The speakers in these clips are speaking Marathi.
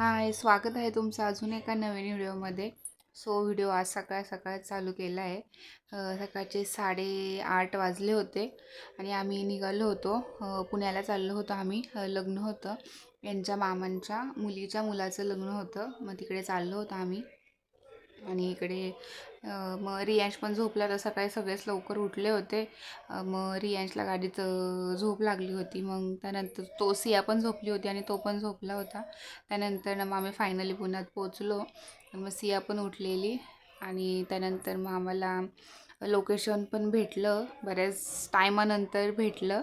हाय स्वागत आहे तुमचं अजून एका नवीन व्हिडिओमध्ये. सो व्हिडिओ आज सकाळ सकाळ चालू केला आहे. सकाळचे सकाळचे साडेआठ वाजले होते आणि आम्ही निघालो होतो. पुण्याला चाललो होतो आम्ही. लग्न होतं. यांच्या मामांच्या मुलीच्या मुलाचं लग्न होतं. मग तिकडे चाललो होतो आम्ही. आणि इकडे मग रियांश पण झोपला तर सकाळी सगळेच लवकर उठले होते. मग रियांशला गाडीत झोप लागली होती. मग त्यानंतर तो सिया पण झोपली होती आणि तो पण झोपला होता. त्यानंतर ना मग आम्ही फायनली पुण्यात पोचलो मग सिया पण उठलेली आणि त्यानंतर मग आम्हाला लोकेशन पण भेटलं. बऱ्याच टायमानंतर भेटलं.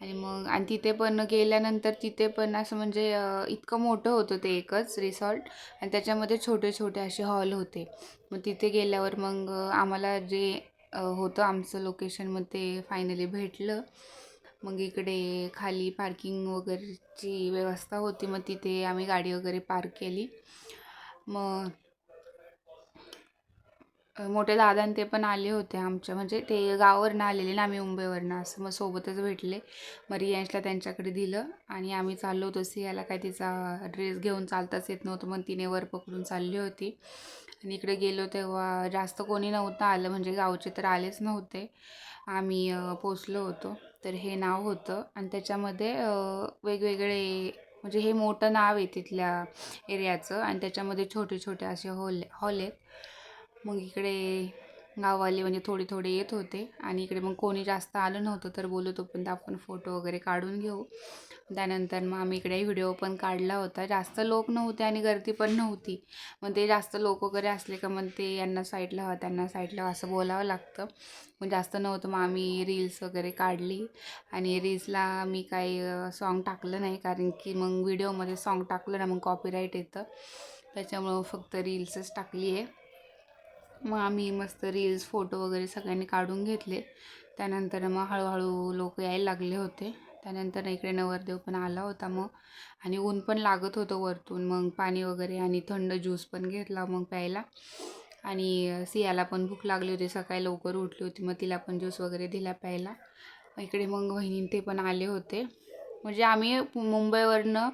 आणि मग आणि तिथे पण गेल्यानंतर तिथे पण असं म्हणजे इतकं मोठं होतं ते एकच रिसॉर्ट आणि त्याच्यामध्ये छोटे छोटे असे हॉल होते. मग तिथे गेल्यावर मग आम्हाला जे होतं आमचं लोकेशन मग ते फायनली भेटलं. मग इकडे खाली पार्किंग वगैरेची व्यवस्था होती. मग तिथे आम्ही गाडी वगैरे पार्क केली. मग मोठे दादा आणि ते पण आले होते आमच्या. म्हणजे ते गावावरून आलेले ना आम्ही मुंबईवरनं. असं मग सोबतच भेटले. मग रियांशला त्यांच्याकडे दिलं आणि आम्ही चाललो होतो सियाला. काय तिचा ड्रेस घेऊन चालताच येत नव्हतं मग तिने वर पकडून चालली होती. आणि इकडे गेलो तेव्हा जास्त कोणी नव्हतं आलं म्हणजे गावचे तर आलेच नव्हते. आम्ही पोचलो होतो. तर हे नाव होतं. आणि त्याच्यामध्ये वेगवेगळे म्हणजे हे मोठं नाव आहे तिथल्या एरियाचं. आणि त्याच्यामध्ये छोटे छोटे असे हॉल हॉल आहेत. मग इकडे गाववाले म्हणजे थोडे थोडे येत होते. आणि इकडे मग कोणी जास्त आलं नव्हतं तर बोलत तोपर्यंत आपण फोटो वगैरे काढून घेऊ. त्यानंतर मग आम्ही इकडे व्हिडिओ पण काढला होता. जास्त लोक नव्हते आणि गर्दी पण नव्हती. मग ते जास्त लोक वगैरे असले का मग ते यांना साईडला हवं त्यांना साईडला हवा असं बोलावं लागतं. मग जास्त नव्हतं मग आम्ही रील्स वगैरे काढली. आणि रील्सला मी काही सॉन्ग टाकलं नाही कारण की मग व्हिडिओमध्ये सॉन्ग टाकलं ना मग कॉपीराईट येतं. त्याच्यामुळं फक्त रील्सच टाकली आहे. मग आम्ही मस्त रील्स फोटो वगैरे सगळ्यांनी काढून घेतले. त्यानंतर मग हळूहळू लोक यायला लागले होते. त्यानंतर इकडे नवरदेव पण आला होता मग. आणि ऊन पण लागत होतं वरतून. मग पाणी वगैरे आणि थंड ज्यूस पण घेतला मग प्यायला. आणि सियाला पण भूक लागली होती. सकाळी लवकर उठली होती. मग तिला पण ज्यूस वगैरे दिला प्यायला. इकडे मग वहिनी ते पण आले होते. म्हणजे आम्ही मुंबईवरनं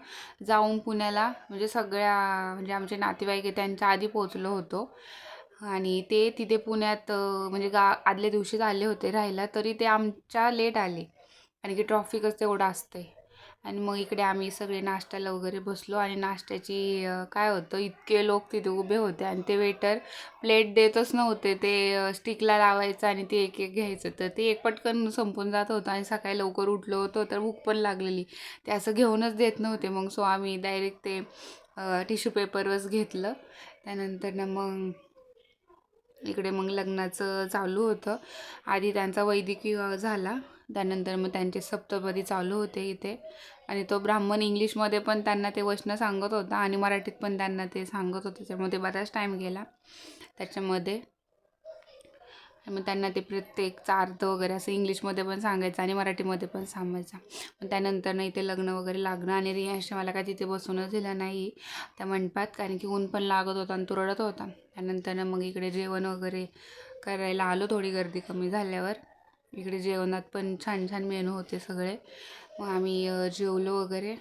जाऊन पुण्याला म्हणजे सगळ्या म्हणजे आमचे नातेवाईक आहे त्यांच्या आधी पोचलो होतो. आणि ते तिथे पुण्यात म्हणजे गा आदल्या दिवशीच आले होते राहायला तरी ते आमच्या लेट आले. आणि की ट्रॉफिकच तेवढं असते आणि मग इकडे आम्ही सगळे नाश्त्याला वगैरे बसलो आणि नाश्त्याची काय होतं इतके लोक तिथे उभे होते आणि ते वेटर प्लेट देतच नव्हते. ते स्टिकला लावायचं आणि ते एक एक घ्यायचं. तर ते एक पटकन संपून जात होतं आणि सकाळी लवकर उठलो होतो तर भूक पण लागलेली. ते असं घेऊनच देत नव्हते. मग सो आम्ही डायरेक्ट ते टिश्यू पेपरवरच घेतलं. त्यानंतर ना मग इकडे मग लग्नाचं चालू होतं. आधी त्यांचा वैदिक विवाह झाला. त्यानंतर मग त्यांचे सप्तपदी चालू होते इथे. आणि तो ब्राह्मण इंग्लिशमध्ये पण त्यांना ते वचनं सांगत होता आणि मराठीत पण त्यांना ते सांगत होते. त्याच्यामध्ये बराच टाईम गेला त्याच्यामध्ये. मग त्यांना ते प्रत्येकचा अर्थ वगैरे असं इंग्लिशमध्ये पण सांगायचं आणि मराठीमध्ये पण सांगायचा. पण त्यानंतर नाही इथे लग्न वगैरे लागणं आणि रियांश मला काय तिथे बसूनच दिलं नाही. त्या मंडपात कारण की ऊन पण लागत होता आणि तो रडत होता. त्यानंतर मग इकडे जेवण वगैरे करायला आलो थोडी गर्दी कमी झाल्यावर. इकडे जेवणात पण छान छान मेनू होते सगळे. मग आम्ही जेवलो वगैरे.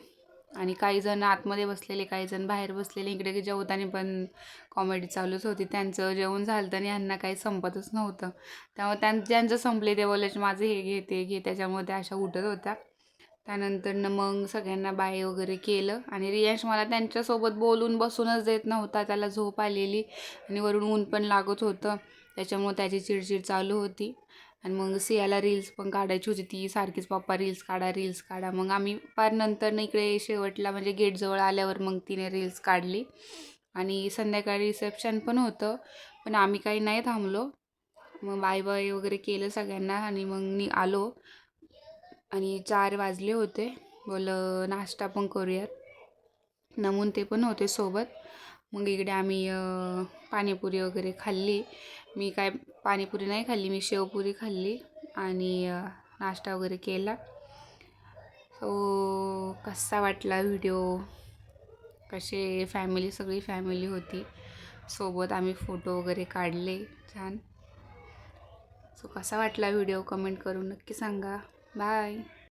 आणि काही जण आतमध्ये बसलेले काही जण बाहेर बसलेले. इकडे जेवताना पण कॉमेडी चालूच होती. त्यांचं जेवण झालं आणि ह्यांना काही संपतच नव्हतं. त्यामुळे त्यां ज्यांचं संपले ते बोलायचे माझं हे घे ते घे. त्याच्यामुळे त्या अशा उठत होत्या. त्यानंतर मग सगळ्यांना बाय वगैरे केलं. आणि रियांश मला त्यांच्यासोबत बोलून बसूनच देत नव्हता. त्याला झोप आलेली आणि वरून ऊन पण लागत होतं. त्याच्यामुळे त्याची चिडचिड चालू होती. आणि मग सियाला रील्स पण काढायची होती ती. सारखीच पप्पा रील्स काढा रील्स काढा. मग आम्ही पार नंतर इकडे शेवटला म्हणजे गेटजवळ आल्यावर मग तिने रील्स काढली. आणि संध्याकाळी रिसेप्शन पण होतं पण आम्ही काही नाही थांबलो. मग बाय बाय वगैरे केलं सगळ्यांना आणि मग मी आलो. आणि चार वाजले होते. बोल नाश्ता पण करूयात. नमून ते पण होते सोबत. मग इकडे आम्ही पाणीपुरी वगैरे खाल्ली. मी काय पाणीपुरी नाही खाल्ली मी शेवपुरी खाल्ली आणि नाश्ता वगैरे केला. सो कसा वाटला व्हिडिओ? कसे फॅमिली सगळी फॅमिली होती. सोबत आम्ही फोटो वगैरे काढले छान. सो कसा वाटला व्हिडिओ? कमेंट करून नक्की सांगा. बाय